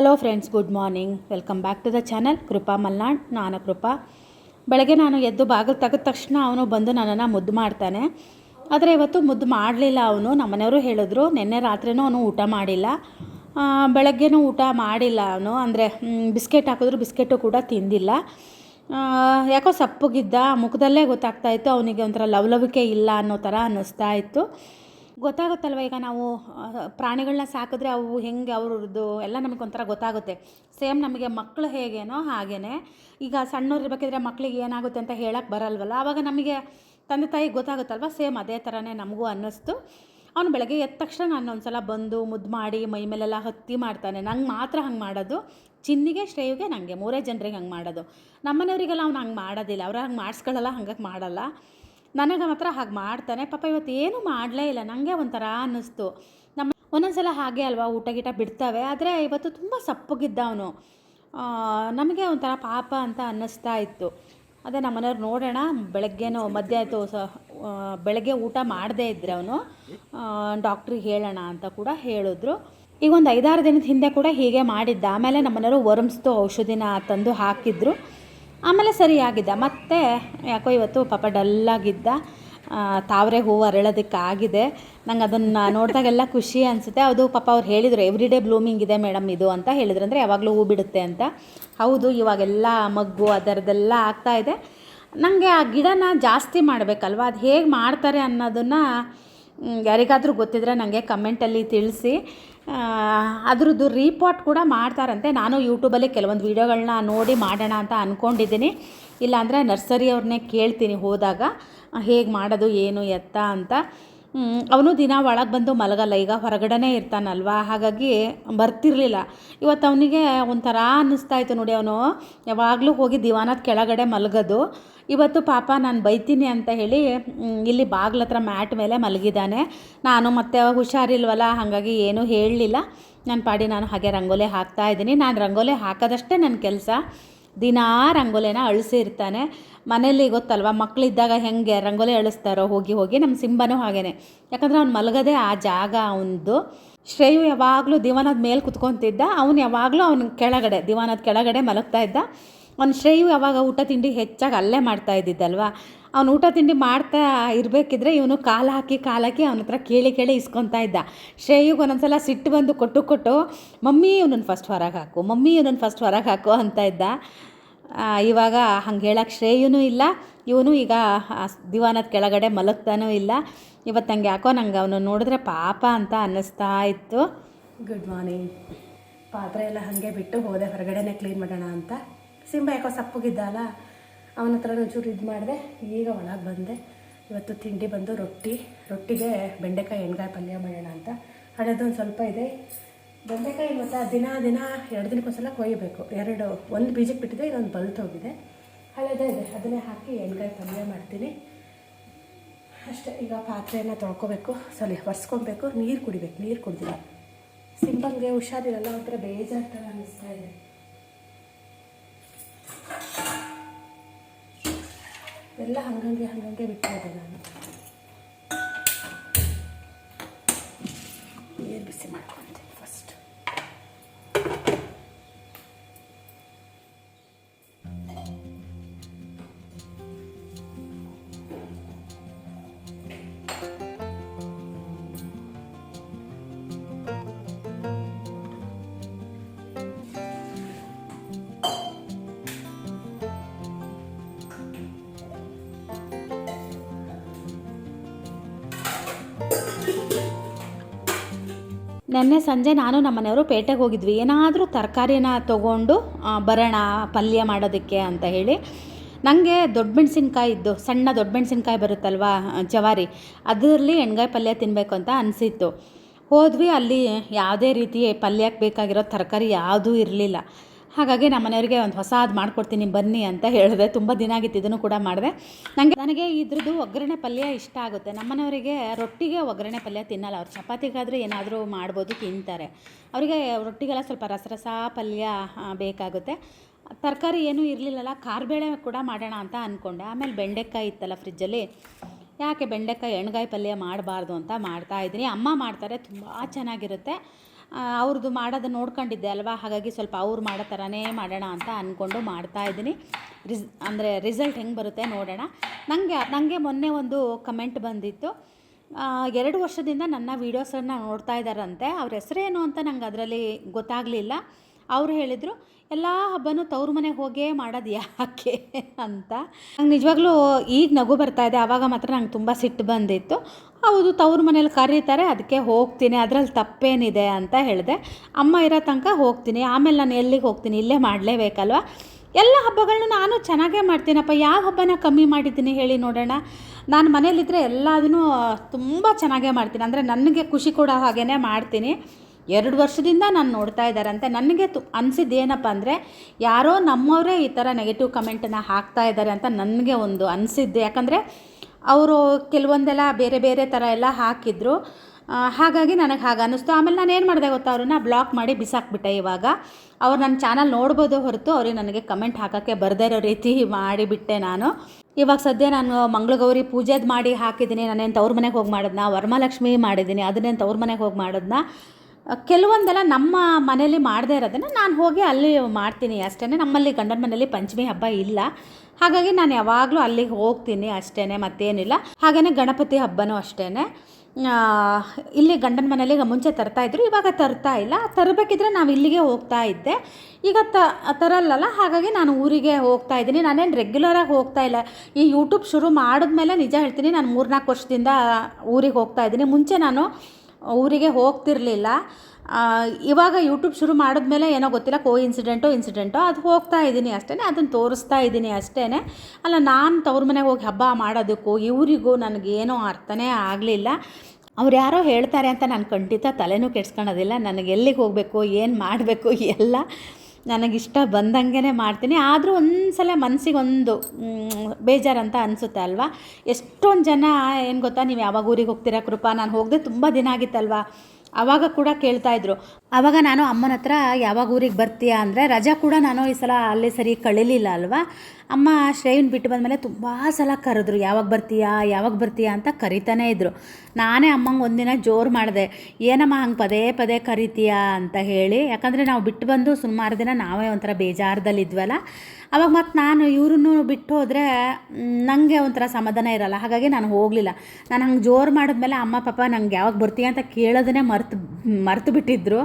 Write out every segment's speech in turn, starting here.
Hello friends good morning welcome back to the channel Krupa Malnad ನಾನು ಕೃಪಾ ಬೆಳಗ್ಗೆ ನಾನು ಎದ್ದು ಬಾಗಿಲು ತೆಗೆದ ತಕ್ಷಣ ಅವನು ಬಂದು ನನ್ನನ್ನು ಮುದ್ದು ಮಾಡ್ತಾನೆ. ಆದರೆ ಇವತ್ತು ಮುದ್ದು ಮಾಡಲಿಲ್ಲ ಅವನು. ನಮ್ಮನೆಯವರು ಹೇಳಿದ್ರು, ನಿನ್ನೆ ರಾತ್ರಿನೂ ಅವನು ಊಟ ಮಾಡಿಲ್ಲ. ಬೆಳಗ್ಗೆನೂ ಊಟ ಮಾಡಿಲ್ಲ ಅವನು. ಅಂದರೆ ಬಿಸ್ಕೆಟ್ ಹಾಕಿದ್ರು, ಬಿಸ್ಕೆಟು ಕೂಡ ತಿಂದಿಲ್ಲ. ಯಾಕೋ ಸಪ್ಪಗಿದ್ದ. ಮುಖದಲ್ಲೇ ಗೊತ್ತಾಗ್ತಾ ಇತ್ತು ಅವನಿಗೆ ಒಂಥರ ಲವಲವಿಕೆ ಇಲ್ಲ ಅನ್ನೋ ಥರ ಅನ್ನಿಸ್ತಾ ಇತ್ತು. ಗೊತ್ತಾಗುತ್ತಲ್ವ ಈಗ ನಾವು ಪ್ರಾಣಿಗಳನ್ನ ಸಾಕಿದ್ರೆ ಅವು ಹೆಂಗೆ ಅವ್ರದ್ದು ಎಲ್ಲ ನಮಗೆ ಒಂಥರ ಗೊತ್ತಾಗುತ್ತೆ. ಸೇಮ್ ನಮಗೆ ಮಕ್ಕಳು ಹೇಗೇನೋ ಹಾಗೇ ಈಗ ಸಣ್ಣವ್ರು ಇರ್ಬೇಕಿದ್ರೆ ಮಕ್ಕಳಿಗೆ ಏನಾಗುತ್ತೆ ಅಂತ ಹೇಳಕ್ಕೆ ಬರಲ್ವಲ್ಲ ಆವಾಗ ನಮಗೆ ತಂದೆ ತಾಯಿಗೆ ಗೊತ್ತಾಗುತ್ತಲ್ವ? ಸೇಮ್ ಅದೇ ಥರನೇ ನಮಗೂ ಅನ್ನಿಸ್ತು. ಅವನು ಬೆಳಗ್ಗೆ ಎದ್ದ ತಕ್ಷಣ ನಾನು ಒಂದು ಸಲ ಬಂದು ಮುದ್ದು ಮಾಡಿ ಮೈ ಮೇಲೆಲ್ಲ ಹತ್ತಿ ಮಾಡ್ತಾನೆ. ನಂಗೆ ಮಾತ್ರ ಹಂಗೆ ಮಾಡೋದು. ಚಿನ್ನಿಗೆ, ಶ್ರೇಯುಗೆ ನನಗೆ ಮೂರೇ ಜನರಿಗೆ ಹಂಗೆ ಮಾಡೋದು. ನಮ್ಮನೆಯವರಿಗೆಲ್ಲ ಅವ್ನು ಹಂಗೆ ಮಾಡೋದಿಲ್ಲ. ಅವ್ರು ಹಂಗೆ ಮಾಡಿಸ್ಕೊಳ್ಳಲ್ಲ ಹಂಗಾಗಿ ಮಾಡಲ್ಲ. ನನಗೆ ಮಾತ್ರ ಹಾಗೆ ಮಾಡ್ತಾನೆ. ಪಾಪ ಇವತ್ತು ಏನೂ ಮಾಡಲೇ ಇಲ್ಲ. ನನಗೆ ಒಂಥರ ಅನ್ನಿಸ್ತು. ನಮ್ಮ ಒಂದೊಂದ್ಸಲ ಹಾಗೆ ಅಲ್ವಾ, ಊಟ ಗೀಟ ಬಿಡ್ತವೆ. ಆದರೆ ಇವತ್ತು ತುಂಬ ಸಪ್ಪಗಿದ್ದ ಅವನು. ನಮಗೆ ಒಂಥರ ಪಾಪ ಅಂತ ಅನ್ನಿಸ್ತಾ ಇತ್ತು. ಅದೇ ನಮ್ಮ ಮನೆಯವ್ರು ನೋಡೋಣ. ಬೆಳಗ್ಗೆನೋ ಮಧ್ಯ ಆಯಿತು ಸ ಬೆಳಗ್ಗೆ ಊಟ ಮಾಡದೇ ಇದ್ದರೆ ಅವನು. ಡಾಕ್ಟ್ರಿಗೆ ಹೇಳೋಣ ಅಂತ ಕೂಡ ಹೇಳಿದ್ರು. ಈಗ ಒಂದು ಐದಾರು ದಿನದ ಹಿಂದೆ ಕೂಡ ಹೀಗೆ ಮಾಡಿದ್ದ. ಆಮೇಲೆ ನಮ್ಮನೆಯವರು ವರ್ಮ್ಸ್ದು ಔಷಧಿನ ತಂದು ಹಾಕಿದ್ರು. ಆಮೇಲೆ ಸರಿಯಾಗಿದ್ದ ಮತ್ತೆ ಯಾಕೋ ಇವತ್ತು ಪಾಪ ಡಲ್ಲಾಗಿದ್ದ. ತಾವರೆ ಹೂವು ಅರಳೋದಕ್ಕಾಗಿದೆ. ನಂಗೆ ಅದನ್ನು ನೋಡಿದಾಗೆಲ್ಲ ಖುಷಿ ಅನಿಸುತ್ತೆ. ಅದು ಪಾಪ ಅವ್ರು ಹೇಳಿದರು ಎವ್ರಿ ಡೇ ಬ್ಲೂಮಿಂಗ್ ಇದೆ ಮೇಡಮ್ ಇದು ಅಂತ ಹೇಳಿದ್ರು. ಅಂದರೆ ಯಾವಾಗಲೂ ಹೂ ಬಿಡುತ್ತೆ ಅಂತ. ಹೌದು, ಇವಾಗೆಲ್ಲ ಮಗ್ಗು ಅದರದ್ದೆಲ್ಲ ಇದೆ. ನನಗೆ ಆ ಗಿಡನ ಜಾಸ್ತಿ ಮಾಡಬೇಕಲ್ವ? ಅದು ಹೇಗೆ ಮಾಡ್ತಾರೆ ಅನ್ನೋದನ್ನು ಯಾರಿಗಾದರೂ ಗೊತ್ತಿದ್ರೆ ನನಗೆ ಕಮೆಂಟಲ್ಲಿ ತಿಳಿಸಿ. ಅದ್ರದ್ದು ರೀಪಾಟ್ ಕೂಡ ಮಾಡ್ತಾರಂತೆ. ನಾನು ಯೂಟ್ಯೂಬಲ್ಲಿ ಕೆಲವೊಂದು ವೀಡಿಯೋಗಳನ್ನ ನೋಡಿ ಮಾಡೋಣ ಅಂತ ಅಂದ್ಕೊಂಡಿದ್ದೀನಿ ಇಲ್ಲಾಂದರೆ ನರ್ಸರಿ ಅವ್ರನ್ನೇ ಕೇಳ್ತೀನಿ ಹೋದಾಗ ಹೇಗೆ ಮಾಡೋದು, ಏನು ಎತ್ತ ಅಂತ. ಅವನು ದಿನ ಒಳಗೆ ಬಂದು ಮಲಗಲ್ಲ. ಈಗ ಹೊರಗಡೆನೇ ಇರ್ತಾನಲ್ವ? ಹಾಗಾಗಿ ಬರ್ತಿರ್ಲಿಲ್ಲ. ಇವತ್ತು ಅವನಿಗೆ ಒಂಥರ ಅನ್ನಿಸ್ತಾ ಇತ್ತು ನೋಡಿ ಅವನು. ಯಾವಾಗಲೂ ಹೋಗಿ ದಿವಾನದ ಕೆಳಗಡೆ ಮಲಗೋದು. ಇವತ್ತು ಪಾಪ ನಾನು ಬೈತೀನಿ ಅಂತ ಹೇಳಿ ಇಲ್ಲಿ ಬಾಗ್ಲ ಹತ್ರ ಮ್ಯಾಟ್ ಮೇಲೆ ಮಲಗಿದ್ದಾನೆ. ನಾನು ಮತ್ತೆ ಹುಷಾರಿಲ್ವಲ್ಲ, ಹಾಗಾಗಿ ಏನೂ ಹೇಳಲಿಲ್ಲ. ನನ್ನ ಪಾಡಿ, ನಾನು ಹಾಗೆ ರಂಗೋಲಿ ಹಾಕ್ತಾ ಇದ್ದೀನಿ. ನಾನು ರಂಗೋಲಿ ಹಾಕೋದಷ್ಟೇ ನನ್ನ ಕೆಲಸ. ದಿನಾ ರಂಗೋಲಿನ ಅಳಿಸಿರ್ತಾನೆ ಮನೇಲಿ ಗೊತ್ತಲ್ವ ಮಕ್ಕಳಿದ್ದಾಗ ಹೆಂಗೆ ರಂಗೋಲಿ ಅಳಿಸ್ತಾರೋ ಹೋಗಿ ಹೋಗಿ ನಮ್ಮ ಸಿಂಬನೂ ಹಾಗೇ ಯಾಕಂದರೆ ಅವ್ನು ಮಲಗದೆ ಆ ಜಾಗ ಅವನದು. ಶ್ರೇಯು ಯಾವಾಗಲೂ ದಿವಾನದ ಮೇಲೆ ಕುತ್ಕೊತಿದ್ದ, ಅವನು ಯಾವಾಗಲೂ ಅವನ ಕೆಳಗಡೆ, ದಿವಾನದ ಕೆಳಗಡೆ ಮಲಗ್ತಾ ಇದ್ದ. ಅವ್ನು ಶ್ರೇಯು ಯಾವಾಗ ಊಟ ತಿಂಡಿ ಹೆಚ್ಚಾಗಿ ಅಲ್ಲೇ ಮಾಡ್ತಾ ಇದ್ದಿದ್ದಲ್ವ? ಅವ್ನು ಊಟ ತಿಂಡಿ ಮಾಡ್ತಾ ಇರಬೇಕಿದ್ರೆ ಇವನು ಕಾಲು ಹಾಕಿ ಕಾಲು ಹಾಕಿ ಅವನ ಹತ್ರ ಕೇಳಿ ಕೇಳಿ ಇಸ್ಕೊತಾ ಇದ್ದ. ಶ್ರೇಯುಗೆ ಒಂದೊಂದ್ಸಲ ಸಿಟ್ಟು ಬಂದು ಕೊಟ್ಟು ಕೊಟ್ಟು, ಮಮ್ಮಿ, ಇವನನ್ನು ಫಸ್ಟ್ ಹೊರಗೆ ಹಾಕು, ಮಮ್ಮಿ, ಇವನನ್ನು ಫಸ್ಟ್ ಹೊರಗೆ ಹಾಕು ಅಂತ ಇದ್ದ. ಇವಾಗ ಹಂಗೆ ಹೇಳಕ್ಕೆ ಶ್ರೇಯೂ ಇಲ್ಲ, ಇವನು ಈಗ ದಿವಾನದ ಕೆಳಗಡೆ ಮಲಗ್ತಾನೂ ಇಲ್ಲ. ಇವತ್ತು ಹಂಗೆ ಯಾಕೋ ನಂಗೆ ಅವನು ನೋಡಿದ್ರೆ ಪಾಪ ಅಂತ ಅನ್ನಿಸ್ತಾ ಇತ್ತು. ಗುಡ್ ಮಾರ್ನಿಂಗ್ ಪಾತ್ರೆ ಎಲ್ಲ ಹಾಗೆ ಬಿಟ್ಟು ಹೋದೆ, ಹೊರಗಡೆನೇ ಕ್ಲೀನ್ ಮಾಡೋಣ ಅಂತ. ಸಿಂಬ ಯಾಕೋ ಸಪ್ಪಗಿದ್ದಲ್ಲ ಅವನ ಹತ್ರ ಒಂಚೂರು ಇದು ಮಾಡಿದೆ. ಈಗ ಒಳಗೆ ಬಂದೆ. ಇವತ್ತು ತಿಂಡಿ ಬಂದು ರೊಟ್ಟಿ. ರೊಟ್ಟಿಗೆ ಬೆಂಡೆಕಾಯಿ ಎಣ್ಗಾಯಿ ಪಲ್ಯ ಮಾಡೋಣ ಅಂತ. ಹಳೆದೊಂದು ಸ್ವಲ್ಪ ಇದೆ. ಬೆಂಡೆಕಾಯಿ ಮತ್ತು ದಿನ ದಿನ ಎರಡು ದಿನಕ್ಕೊಂದ್ಸಲ ಕೊಯ್ಯಬೇಕು ಎರಡು, ಒಂದು ಬೀಜಕ್ಕೆ ಬಿಟ್ಟಿದೆ, ಇನ್ನೊಂದು ಬಲ್ತ್ ಹೋಗಿದೆ. ಹಳೆದೇ ಇದೆ. ಅದನ್ನೇ ಹಾಕಿ ಎಣ್ಗಾಯಿ ಪಲ್ಯ ಮಾಡ್ತೀನಿ. ಅಷ್ಟೇ, ಈಗ ಪಾತ್ರೆಯನ್ನು ತೊಳ್ಕೊಬೇಕು. ಸರಿ ಒರೆಸ್ಕೊಬೇಕು. ನೀರು ಕುಡಿಬೇಕು. ನೀರು ಕುಡಿದಿಲ್ಲ. ಸಿಂಪಲ್ಗೆ ಹುಷಾರಿರಲ್ಲ, ಒಂಥರ ಬೇಜಾರು ಥರ ಅನ್ನಿಸ್ತಾ ಇದೆ. ಎಲ್ಲ ಹಂಗಂಗೆ ಹಂಗಂಗೆ ಬಿಟ್ಟಿದೆ ನಾನು. ನೀರು ಬಿಸಿ ಮಾಡ್ಕೊತೀನಿ ನೆನ್ನೆ ಸಂಜೆ ನಾನು ನಮ್ಮ ಮನೆಯವರು ಪೇಟೆಗೆ ಹೋಗಿದ್ವಿ. ಏನಾದರೂ ತರಕಾರಿನ ತೊಗೊಂಡು ಬರೋಣ, ಪಲ್ಯ ಮಾಡೋದಕ್ಕೆ ಅಂತ ಹೇಳಿ. ನನಗೆ ದೊಡ್ಡ ಮೆಣಸಿನ್ಕಾಯಿ ಇದ್ದು, ಸಣ್ಣ ದೊಡ್ಡ ಮೆಣಸಿನ್ಕಾಯಿ ಬರುತ್ತಲ್ವ ಜವಾರಿ, ಅದರಲ್ಲಿ ಎಣ್ಗಾಯಿ ಪಲ್ಯ ತಿನ್ನಬೇಕು ಅಂತ ಅನಿಸಿತ್ತು. ಹೋದ್ವಿ, ಅಲ್ಲಿ ಯಾವುದೇ ರೀತಿ ಪಲ್ಯಕ್ಕೆ ಬೇಕಾಗಿರೋ ತರಕಾರಿ ಯಾವುದೂ ಇರಲಿಲ್ಲ. ಹಾಗಾಗಿ ನಮ್ಮ ಮನೆಯವರಿಗೆ ಒಂದು ಹೊಸದು ಮಾಡ್ಕೊಡ್ತೀನಿ, ಬನ್ನಿ ಅಂತ ಹೇಳಿದೆ. ತುಂಬ ದಿನ ಆಗಿತ್ತು ಇದನ್ನು ಕೂಡ ಮಾಡಿದೆ. ನನಗೆ ನನಗೆ ಇದ್ರದ್ದು ಒಗ್ಗರಣೆ ಪಲ್ಯ ಇಷ್ಟ ಆಗುತ್ತೆ. ನಮ್ಮ ಮನೆಯವರಿಗೆ ರೊಟ್ಟಿಗೆ ಒಗ್ಗರಣೆ ಪಲ್ಯ ತಿನ್ನಲ್ಲ. ಅವ್ರು ಚಪಾತಿಗಾದರೆ ಏನಾದರೂ ಮಾಡ್ಬೋದು, ತಿಂತಾರೆ. ಅವರಿಗೆ ರೊಟ್ಟಿಗೆಲ್ಲ ಸ್ವಲ್ಪ ರಸರಸ ಪಲ್ಯ ಬೇಕಾಗುತ್ತೆ. ತರಕಾರಿ ಏನೂ ಇರಲಿಲ್ಲಲ್ಲ ಕಾರ್ಬೇಳೆ ಕೂಡ ಮಾಡೋಣ ಅಂತ ಅಂದ್ಕೊಂಡೆ ಆಮೇಲೆ ಬೆಂಡೆಕಾಯಿ ಇತ್ತಲ್ಲ ಫ್ರಿಜ್ಜಲ್ಲಿ. ಯಾಕೆ ಬೆಂಡೆಕಾಯಿ, ಎಣ್ಗಾಯಿ ಪಲ್ಯ ಮಾಡಬಾರ್ದು ಅಂತ ಮಾಡ್ತಾ ಇದ್ದೀನಿ. ಅಮ್ಮ ಮಾಡ್ತಾರೆ, ತುಂಬ ಚೆನ್ನಾಗಿರುತ್ತೆ. ಅವ್ರದ್ದು ಮಾಡೋದು ನೋಡ್ಕೊಂಡಿದ್ದೆ ಅಲ್ವಾ? ಹಾಗಾಗಿ ಸ್ವಲ್ಪ ಅವ್ರು ಮಾಡೋ ಥರನೇ ಮಾಡೋಣ ಅಂತ ಅಂದ್ಕೊಂಡು ಮಾಡ್ತಾ ಇದ್ದೀನಿ. ರಿಸ್, ಅಂದರೆ ರಿಸಲ್ಟ್ ಹೆಂಗೆ ಬರುತ್ತೆ ನೋಡೋಣ. ನನಗೆ ನನಗೆ ಮೊನ್ನೆ ಒಂದು ಕಮೆಂಟ್ ಬಂದಿತ್ತು. ಎರಡು ವರ್ಷದಿಂದ ನನ್ನ ವೀಡಿಯೋಸನ್ನು ನೋಡ್ತಾ ಇದ್ದಾರಂತೆ. ಅವ್ರ ಹೆಸರೇನು ಅಂತ ನಂಗೆ ಅದರಲ್ಲಿ ಗೊತ್ತಾಗಲಿಲ್ಲ. ಅವ್ರು ಹೇಳಿದರು, ಎಲ್ಲ ಹಬ್ಬನೂ ತವ್ರ ಮನೆಗೆ ಹೋಗೇ ಮಾಡೋದು ಯಾಕೆ? ಅಂತ. ನಂಗೆ ನಿಜವಾಗ್ಲೂ ಈಗ ನಗು ಬರ್ತಾ ಇದೆ ಆವಾಗ ಮಾತ್ರ ನಂಗೆ ತುಂಬ ಸಿಟ್ಟು ಬಂದಿತ್ತು. ಹೌದು, ತವ್ರ ಮನೇಲಿ ಕರೀತಾರೆ ಅದಕ್ಕೆ ಹೋಗ್ತೀನಿ ಅದರಲ್ಲಿ ತಪ್ಪೇನಿದೆ ಅಂತ ಹೇಳಿದೆ. ಅಮ್ಮ ಇರೋ ತನಕ ಹೋಗ್ತೀನಿ, ಆಮೇಲೆ ನಾನು ಎಲ್ಲಿಗೆ ಹೋಗ್ತೀನಿ, ಇಲ್ಲೇ ಮಾಡಲೇಬೇಕಲ್ವ? ಎಲ್ಲ ಹಬ್ಬಗಳನ್ನ ನಾನು ಚೆನ್ನಾಗೇ ಮಾಡ್ತೀನಪ್ಪ, ಯಾವ ಹಬ್ಬನ ಕಮ್ಮಿ ಮಾಡಿದ್ದೀನಿ ಹೇಳಿ ನೋಡೋಣ. ನಾನು ಮನೇಲಿದ್ದರೆ ಎಲ್ಲದನ್ನೂ ತುಂಬ ಚೆನ್ನಾಗೇ ಮಾಡ್ತೀನಿ, ಅಂದರೆ ನನಗೆ ಖುಷಿ ಕೊಡೋ ಹಾಗೇ ಮಾಡ್ತೀನಿ. ಎರಡು ವರ್ಷದಿಂದ ನಾನು ನೋಡ್ತಾ ಇದ್ದಾರಂತೆ ನನಗೆ ತು ಅನಿಸಿದ್ದು ಏನಪ್ಪ ಅಂದರೆ, ಯಾರೋ ನಮ್ಮವರೇ ಈ ಥರ ನೆಗೆಟಿವ್ ಕಮೆಂಟನ್ನು ಹಾಕ್ತಾ ಇದ್ದಾರೆ ಅಂತ ನನಗೆ ಒಂದು ಅನಿಸಿದ್ದು. ಯಾಕಂದರೆ, ಅವರು ಕೆಲವೊಂದೆಲ್ಲ ಬೇರೆ ಬೇರೆ ಥರ ಎಲ್ಲ ಹಾಕಿದ್ರು. ಹಾಗಾಗಿ ನನಗೆ ಹಾಗೆ ಅನ್ನಿಸ್ತು ಆಮೇಲೆ ನಾನು ಏನು ಮಾಡಿದೆ ಗೊತ್ತಾ, ಅವ್ರನ್ನ ಬ್ಲಾಕ್ ಮಾಡಿ ಬಿಸಾಕ್ಬಿಟ್ಟೆ ಇವಾಗ. ಅವ್ರು ನನ್ನ ಚಾನಲ್ ನೋಡ್ಬೋದು ಹೊರತು ಅವ್ರಿಗೆ ನನಗೆ ಕಮೆಂಟ್ ಹಾಕೋಕ್ಕೆ ಬರದೇ ಇರೋ ರೀತಿ ಮಾಡಿಬಿಟ್ಟೆ ನಾನು. ಇವಾಗ ಸದ್ಯ ನಾನು ಮಂಗಳಗೌರಿ ಪೂಜೆದು ಮಾಡಿ ಹಾಕಿದ್ದೀನಿ ನಾನೇನು ತವ್ರ ಮನೆಗೆ ಹೋಗಿ ಮಾಡಿದ್ನ? ವರಮಹಾಲಕ್ಷ್ಮಿ ಮಾಡಿದ್ದೀನಿ ಅದನ್ನೇನು ತವ್ರ ಮನೆಗೆ ಹೋಗಿ ಮಾಡಿದ್ನ? ಕೆಲವೊಂದೆಲ್ಲ ನಮ್ಮ ಮನೇಲಿ ಮಾಡದೇ ಇರೋದನ್ನು ನಾನು ಹೋಗಿ ಅಲ್ಲಿ ಮಾಡ್ತೀನಿ. ಅಷ್ಟೇ ನಮ್ಮಲ್ಲಿ ಗಂಡನ ಮನೇಲಿ ಪಂಚಮಿ ಹಬ್ಬ ಇಲ್ಲ. ಹಾಗಾಗಿ ನಾನು ಯಾವಾಗಲೂ ಅಲ್ಲಿಗೆ ಹೋಗ್ತೀನಿ ಅಷ್ಟೇ ಮತ್ತೇನಿಲ್ಲ. ಹಾಗೆಯೇ ಗಣಪತಿ ಹಬ್ಬನೂ ಅಷ್ಟೇ ಇಲ್ಲಿ ಗಂಡನ ಮನೇಲಿ ಮುಂಚೆ ತರ್ತಾ ಇದ್ರು, ಇವಾಗ ತರ್ತಾ ಇಲ್ಲ. ತರಬೇಕಿದ್ರೆ ನಾವು ಇಲ್ಲಿಗೆ ಹೋಗ್ತಾ ಇದ್ದೆ. ಈಗ ತ, ತರಲ್ಲಲ್ಲ, ಹಾಗಾಗಿ ನಾನು ಊರಿಗೆ ಹೋಗ್ತಾ ಇದ್ದೀನಿ. ನಾನೇನು ರೆಗ್ಯುಲರಾಗಿ ಹೋಗ್ತಾ ಇಲ್ಲ. ಈ ಯೂಟ್ಯೂಬ್ ಶುರು ಮಾಡಿದ್ಮೇಲೆ ನಿಜ ಹೇಳ್ತೀನಿ, ನಾನು ಮೂರ್ನಾಲ್ಕು ವರ್ಷದಿಂದ ಊರಿಗೆ ಹೋಗ್ತಾ ಇದ್ದೀನಿ. ಮುಂಚೆ ನಾನು ಊರಿಗೆ ಹೋಗ್ತಿರಲಿಲ್ಲ. ಇವಾಗ ಯೂಟ್ಯೂಬ್ ಶುರು ಮಾಡಿದ್ಮೇಲೆ ಏನೋ ಗೊತ್ತಿಲ್ಲ ಕೋ ಇನ್ಸಿಡೆಂಟೋ ಇನ್ಸಿಡೆಂಟೋ ಅದು ಹೋಗ್ತಾ ಇದ್ದೀನಿ ಅಷ್ಟೇ ಅದನ್ನು ತೋರಿಸ್ತಾ ಇದ್ದೀನಿ ಅಷ್ಟೇ ಅಲ್ಲ, ನಾನು ತವ್ರ ಮನೆಗೆ ಹೋಗಿ ಹಬ್ಬ ಮಾಡೋದಕ್ಕೂ ಇವರಿಗೂ ನನಗೇನೋ ಅರ್ಥನೇ ಆಗಲಿಲ್ಲ. ಅವ್ರು ಯಾರೋ ಹೇಳ್ತಾರೆ ಅಂತ ನಾನು ಖಂಡಿತ ತಲೆನೂ ಕೆಡ್ಸ್ಕೊಳೋದಿಲ್ಲ. ನನಗೆ ಎಲ್ಲಿಗೆ ಹೋಗಬೇಕು, ಏನು ಮಾಡಬೇಕು, ಎಲ್ಲ ನನಗಿಷ್ಟ ಬಂದಂಗೆ ಮಾಡ್ತೀನಿ. ಆದರೂ ಒಂದು ಸಲ ಮನಸ್ಸಿಗೆ ಒಂದು ಬೇಜಾರಂತ ಅನಿಸುತ್ತೆ ಅಲ್ವಾ? ಎಷ್ಟೊಂದು ಜನ, ಏನು ಗೊತ್ತಾ, ನೀವು ಯಾವಾಗ ಊರಿಗೆ ಹೋಗ್ತೀರಾ ಕೃಪಾ, ನಾನು ಹೋಗದೆ ತುಂಬ ದಿನ ಆಗಿತ್ತಲ್ವಾ? ಆವಾಗ ಕೂಡ ಕೇಳ್ತಾ ಇದ್ರು. ಆವಾಗ ನಾನು ಅಮ್ಮನ ಹತ್ರ ಯಾವಾಗ ಊರಿಗೆ ಬರ್ತೀಯಾ? ಅಂದರೆ ರಜಾ ಕೂಡ ನಾನು ಈ ಸಲ ಅಲ್ಲೇ ಸರಿ ಕಳೀಲಿಲ್ಲ ಅಲ್ವಾ? ಅಮ್ಮ, ಶ್ರೇಯನ್ ಬಿಟ್ಟು ಬಂದಮೇಲೆ ತುಂಬ ಸಲ ಕರೆದ್ರು, ಯಾವಾಗ ಬರ್ತೀಯಾ ಯಾವಾಗ ಬರ್ತೀಯಾ ಅಂತ ಕರಿತಾನೇ ಇದ್ದರು ನಾನೇ ಅಮ್ಮಂಗೆ ಒಂದಿನ ಜೋರು ಮಾಡಿದೆ, ಏನಮ್ಮ ಹಂಗೆ ಪದೇ ಪದೇ ಕರಿತೀಯಾ ಅಂತ ಹೇಳಿ. ಯಾಕಂದರೆ ನಾವು ಬಿಟ್ಟು ಬಂದು ಸುಮಾರು ದಿನ ನಾವೇ ಒಂಥರ ಬೇಜಾರದಲ್ಲಿದ್ವಲ್ಲ. ಅವಾಗ ಮತ್ತು ನಾನು ಇವ್ರನ್ನೂ ಬಿಟ್ಟು ಹೋದರೆ ನನಗೆ ಒಂಥರ ಸಮಾಧಾನ ಇರಲ್ಲ. ಹಾಗಾಗಿ ನಾನು ಹೋಗಲಿಲ್ಲ. ನಾನು ಹಂಗೆ ಜೋರು ಮಾಡಿದ್ಮೇಲೆ ಅಮ್ಮ, ಪಾಪ, ನಂಗೆ ಯಾವಾಗ ಬರ್ತೀಯ ಅಂತ ಕೇಳೋದನ್ನೇ ಮರ್ತು ಮರ್ತು ಬಿಟ್ಟಿದ್ರು.